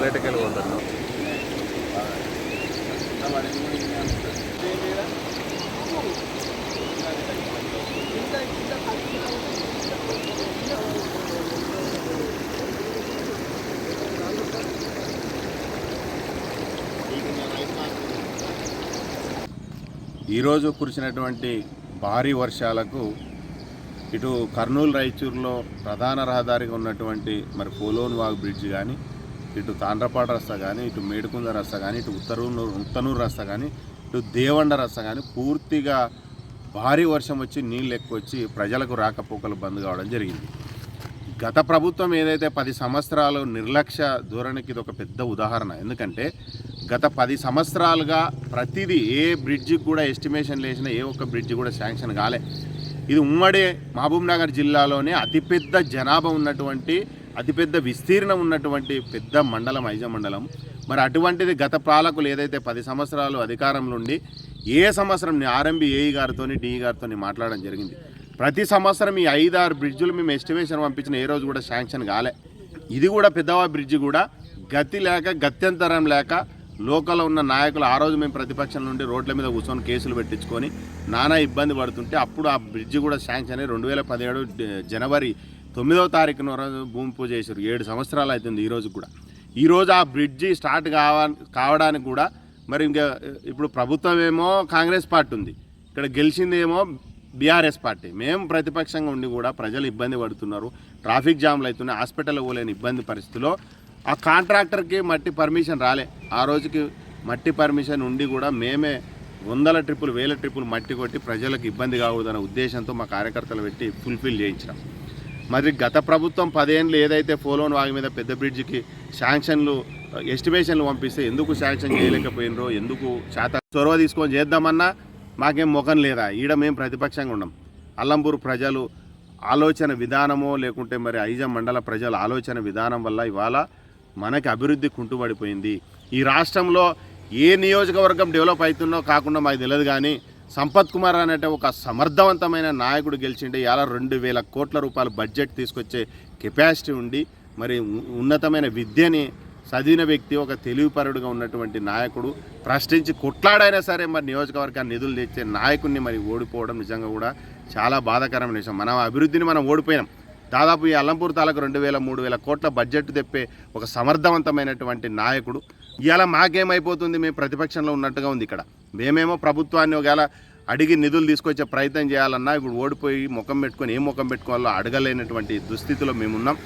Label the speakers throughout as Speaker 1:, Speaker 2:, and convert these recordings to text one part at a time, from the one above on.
Speaker 1: పొద్దులెటకెళ్ళి పోతాను ఈరోజు కురిసినటువంటి భారీ వర్షాలకు ఇటు కర్నూలు రాయచూరులో ప్రధాన రహదారిగా ఉన్నటువంటి మరి పోలోన్ వాగ్ బ్రిడ్జ్ కానీ ఇటు తాండ్రపాడు రస్తా కానీ ఇటు మేడుకుంద రస్తా కానీ ఇటు ఉత్తరూరు ఉత్తనూరు రస్తా కానీ ఇటు దేవండ రస్తా కానీ పూర్తిగా భారీ వర్షం వచ్చి నీళ్ళు ఎక్కువ వచ్చి ప్రజలకు రాకపోకలు బంద్ కావడం జరిగింది. గత ప్రభుత్వం ఏదైతే పది సంవత్సరాలు నిర్లక్ష్య ధోరణికి ఇది ఒక పెద్ద ఉదాహరణ. ఎందుకంటే గత పది సంవత్సరాలుగా ప్రతిదీ ఏ బ్రిడ్జికి కూడా ఎస్టిమేషన్ వేసిన ఏ ఒక్క బ్రిడ్జి కూడా శాంక్షన్ కాలే. ఇది ఉమ్మడి మహబూబ్నగర్ జిల్లాలోనే అతిపెద్ద జనాభా ఉన్నటువంటి అతిపెద్ద విస్తీర్ణం ఉన్నటువంటి పెద్ద మండలం ఐజ మండలం. మరి అటువంటిది గత పాలకులు ఏదైతే పది సంవత్సరాలు అధికారంలో ఉండి ఏ సంవత్సరం ఆర్ఎంబి ఏఈ గారితో డిఈ గారితో మాట్లాడడం జరిగింది. ప్రతి సంవత్సరం ఈ ఐదారు బ్రిడ్జులు మేము ఎస్టిమేషన్ పంపించిన ఏ రోజు కూడా శాంక్షన్ కాలే. ఇది కూడా పెద్దవా బ్రిడ్జి కూడా గతి లేక గత్యంతరం లేక లోకల్లో ఉన్న నాయకులు ఆ రోజు మేము ప్రతిపక్షం నుండి రోడ్ల మీద కూర్చొని కేసులు పెట్టించుకొని నానా ఇబ్బంది పడుతుంటే అప్పుడు ఆ బ్రిడ్జి కూడా శాంక్షన్ అయ్యి రెండు వేల పదిహేడు జనవరి తొమ్మిదవ తారీఖున రోజు భూమి పూజ చేశారు. ఏడు సంవత్సరాలు అవుతుంది ఈరోజు కూడా. ఈ రోజు ఆ బ్రిడ్జి స్టార్ట్ కావా కావడానికి కూడా మరి ఇంకా ఇప్పుడు ప్రభుత్వం ఏమో కాంగ్రెస్ పార్టీ ఉంది. ఇక్కడ గెలిచిందేమో బీఆర్ఎస్ పార్టీ. మేము ప్రతిపక్షంగా ఉండి కూడా ప్రజలు ఇబ్బంది పడుతున్నారు. ట్రాఫిక్ జామ్లు అవుతున్నాయి హాస్పిటల్ పోలేని ఇబ్బంది పరిస్థితిలో ఆ కాంట్రాక్టర్కి మట్టి పర్మిషన్ రాలే. ఆ రోజుకి మట్టి పర్మిషన్ ఉండి కూడా మేమే వందల ట్రిప్పులు వేల ట్రిప్పులు మట్టి కొట్టి ప్రజలకు ఇబ్బంది కావద్దన్న ఉద్దేశంతో మా కార్యకర్తలు పెట్టి ఫుల్ఫిల్ చేయించినాం. మరి గత ప్రభుత్వం పదేళ్ళు ఏదైతే పోలోన్ వాగి మీద పెద్ద బ్రిడ్జికి శాంక్షన్లు ఎస్టిమేషన్లు పంపిస్తే ఎందుకు శాంక్షన్ చేయలేకపోయినరో ఎందుకు శాత చొరవ తీసుకొని చేద్దామన్నా మాకేం ముఖం లేదా? ఈడ మేము ప్రతిపక్షంగా ఉన్నాం. అల్లంపూరు ప్రజలు ఆలోచన విధానమో లేకుంటే మరి ఐజ మండల ప్రజల ఆలోచన విధానం వల్ల ఇవాళ మనకి అభివృద్ధి కుంటుపడిపోయింది ఈ రాష్ట్రంలో ఏ నియోజకవర్గం డెవలప్ అవుతుందో కాకుండా మాకు తెలియదు కానీ సంపత్ కుమార్ అనేట ఒక సమర్థవంతమైన నాయకుడు గెలిచిండే ఇలా రెండు వేల కోట్ల రూపాయల బడ్జెట్ తీసుకొచ్చే కెపాసిటీ ఉండి మరి ఉ- ఉన్నతమైన విద్యని చదివిన వ్యక్తి ఒక తెలివిపరుడుగా ఉన్నటువంటి నాయకుడు ప్రశ్నించి కొట్లాడైనా సరే మరి నియోజకవర్గాన్ని నిధులు తెచ్చే నాయకుడిని మరి ఓడిపోవడం నిజంగా కూడా చాలా బాధాకరమైన విషయం. మనం అభివృద్ధిని మనం ఓడిపోయినాం. దాదాపు ఈ అల్లంపూర్ తాలకు రెండు వేల మూడు వేల కోట్ల బడ్జెట్ తెప్పే ఒక సమర్థవంతమైనటువంటి నాయకుడు. ఇవాళ మాకేమైపోతుంది? మేము ప్రతిపక్షంలో ఉన్నట్టుగా ఉంది ఇక్కడ. మేమేమో ప్రభుత్వాన్ని ఒకవేళ అడిగి నిధులు తీసుకొచ్చే ప్రయత్నం చేయాలన్నా ఇప్పుడు ఓడిపోయి ముఖం పెట్టుకొని ఏ ముఖం పెట్టుకోవాలో అడగలేనటువంటి దుస్థితిలో మేమున్నాం.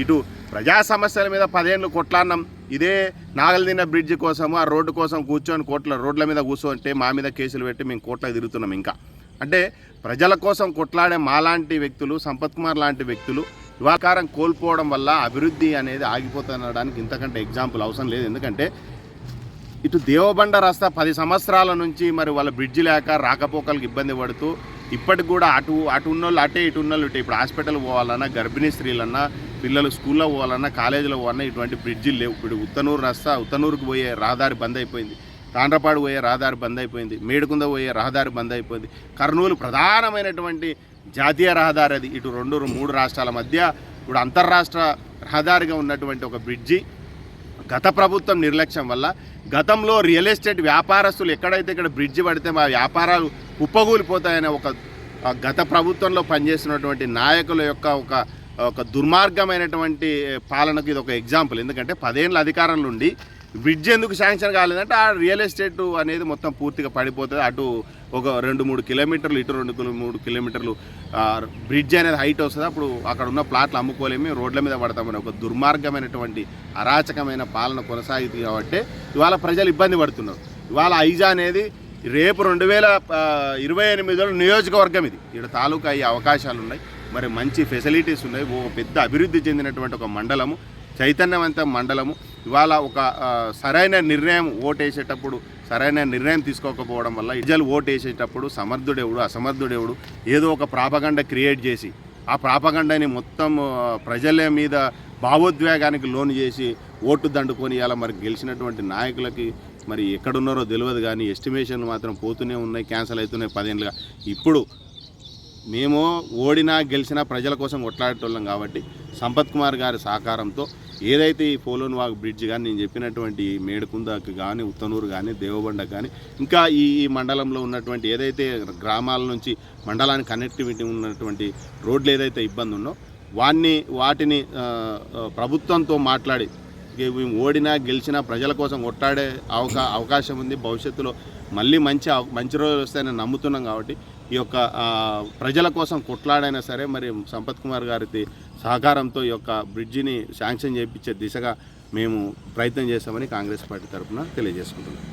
Speaker 1: ఇటు ప్రజా సమస్యల మీద పదేళ్ళు కొట్లాడినాం. ఇదే నాగల్దిన బ్రిడ్జ్ కోసము ఆ రోడ్డు కోసం కూర్చొని కోట్ల రోడ్ల మీద కూర్చోంటే మా మీద కేసులు పెట్టి మేము కోట్లకు తిరుగుతున్నాం ఇంకా. అంటే ప్రజల కోసం కొట్లాడే మాలాంటి వ్యక్తులు సంపత్ కుమార్ లాంటి వ్యక్తులు యువాకారం కోల్పోవడం వల్ల అభివృద్ధి అనేది ఆగిపోతుండడానికి ఇంతకంటే ఎగ్జాంపుల్ అవసరం లేదు. ఎందుకంటే ఇటు దేవబండ రస్తా పది సంవత్సరాల నుంచి మరి వాళ్ళ బ్రిడ్జి లేక రాకపోకలకు ఇబ్బంది పడుతూ ఇప్పటికి కూడా అటు అటు ఉన్నోళ్ళు అటే ఇటు ఉన్నోళ్ళు ఇటు. ఇప్పుడు హాస్పిటల్ పోవాలన్నా గర్భిణీ స్త్రీలన్నా పిల్లలు స్కూల్లో పోవాలన్నా కాలేజీలో పోవాలన్నా ఇటువంటి బ్రిడ్జిలు లేవు. ఇప్పుడు ఉత్తనూరు రస్తా ఉత్తనూరుకు పోయే రహదారి బంద్ అయిపోయింది. తాండ్రపాడు పోయే రహదారి బంద్ అయిపోయింది. మేడుకుంద పోయే రహదారి బంద్ అయిపోయింది. కర్నూలు ప్రధానమైనటువంటి జాతీయ రహదారి అది. ఇటు రెండు మూడు రాష్ట్రాల మధ్య ఇప్పుడు అంతర్రాష్ట్ర రహదారిగా ఉన్నటువంటి ఒక బ్రిడ్జి. గత ప్రభుత్వం నిర్లక్ష్యం వల్ల గతంలో రియల్ ఎస్టేట్ వ్యాపారస్తులు ఎక్కడైతే ఇక్కడ బ్రిడ్జ్ పడితే మా వ్యాపారాలు కుప్పగూలిపోతాయనే ఒక గత ప్రభుత్వంలో పనిచేసినటువంటి నాయకుల యొక్క ఒక ఒక దుర్మార్గమైనటువంటి పాలనకు ఇది ఒక ఎగ్జాంపుల్. ఎందుకంటే పదేళ్ళ అధికారంలో ఉండి బ్రిడ్జ్ ఎందుకు శాంక్షన్ కాలేదంటే ఆ రియల్ ఎస్టేట్ అనేది మొత్తం పూర్తిగా పడిపోతుంది. అటు ఒక రెండు మూడు కిలోమీటర్లు ఇటు రెండు కిలో మూడు కిలోమీటర్లు బ్రిడ్జ్ అనేది హైట్ వస్తుంది. అప్పుడు అక్కడ ఉన్న ప్లాట్లు అమ్ముకోలేమి. రోడ్ల మీద పడతామని ఒక దుర్మార్గమైనటువంటి అరాచకమైన పాలన కొనసాగుతుంది కాబట్టి ఇవాళ ప్రజలు ఇబ్బంది పడుతున్నారు. ఇవాళ ఐజా అనేది రేపు రెండు వేల ఇరవై ఎనిమిదిలో నియోజకవర్గం ఇది. ఇక్కడ తాలూకా అయ్యే అవకాశాలు ఉన్నాయి మరి మంచి ఫెసిలిటీస్ ఉన్నాయి. ఒక పెద్ద అభివృద్ధి చెందినటువంటి ఒక మండలము చైతన్యవంత మండలము. ఇవాళ ఒక సరైన నిర్ణయం ఓటేసేటప్పుడు సరైన నిర్ణయం తీసుకోకపోవడం వల్ల ప్రజలు ఓటేసేటప్పుడు సమర్థుడెవడు అసమర్థుడెవడు ఏదో ఒక ప్రాపగండ క్రియేట్ చేసి ఆ ప్రాపగండని మొత్తం ప్రజల మీద భావోద్వేగానికి లోను చేసి ఓటు దండుకొని ఇలా మరి గెలిచినటువంటి నాయకులకి మరి ఎక్కడున్నారో తెలియదు కానీ ఎస్టిమేషన్లు మాత్రం పోతూనే ఉన్నాయి క్యాన్సిల్ అవుతున్నాయి పదేళ్ళుగా ఇప్పుడు మేము ఓడినా గెలిచినా ప్రజల కోసం కొట్లాడేటోళ్ళం కాబట్టి సంపత్ కుమార్ గారి సహకారంతో ఏదైతే ఈ పోలోన్ వాగ్ బ్రిడ్జ్ కానీ నేను చెప్పినటువంటి మేడుకుందకు కానీ ఉత్తనూరు కానీ దేవబండ కానీ ఇంకా ఈ ఈ మండలంలో ఉన్నటువంటి ఏదైతే గ్రామాల నుంచి మండలానికి కనెక్టివిటీ ఉన్నటువంటి రోడ్లు ఏదైతే ఇబ్బంది ఉందో వాన్ని వాటిని ప్రభుత్వంతో మాట్లాడి మేము ఓడినా గెలిచినా ప్రజల కోసం కొట్టాడే అవకా అవకాశం ఉంది భవిష్యత్తులో మళ్ళీ మంచి మంచి రోజులు వస్తాయని నమ్ముతున్నాం కాబట్టి ఈ యొక్క ప్రజల కోసం కొట్లాడైనా సరే మరి సంపత్ కుమార్ గారి సహకారంతో ఈ యొక్క బ్రిడ్జిని శాంక్షన్ చేయించే దిశగా మేము ప్రయత్నం చేస్తామని కాంగ్రెస్ పార్టీ తరఫున తెలియజేసుకుంటున్నాం.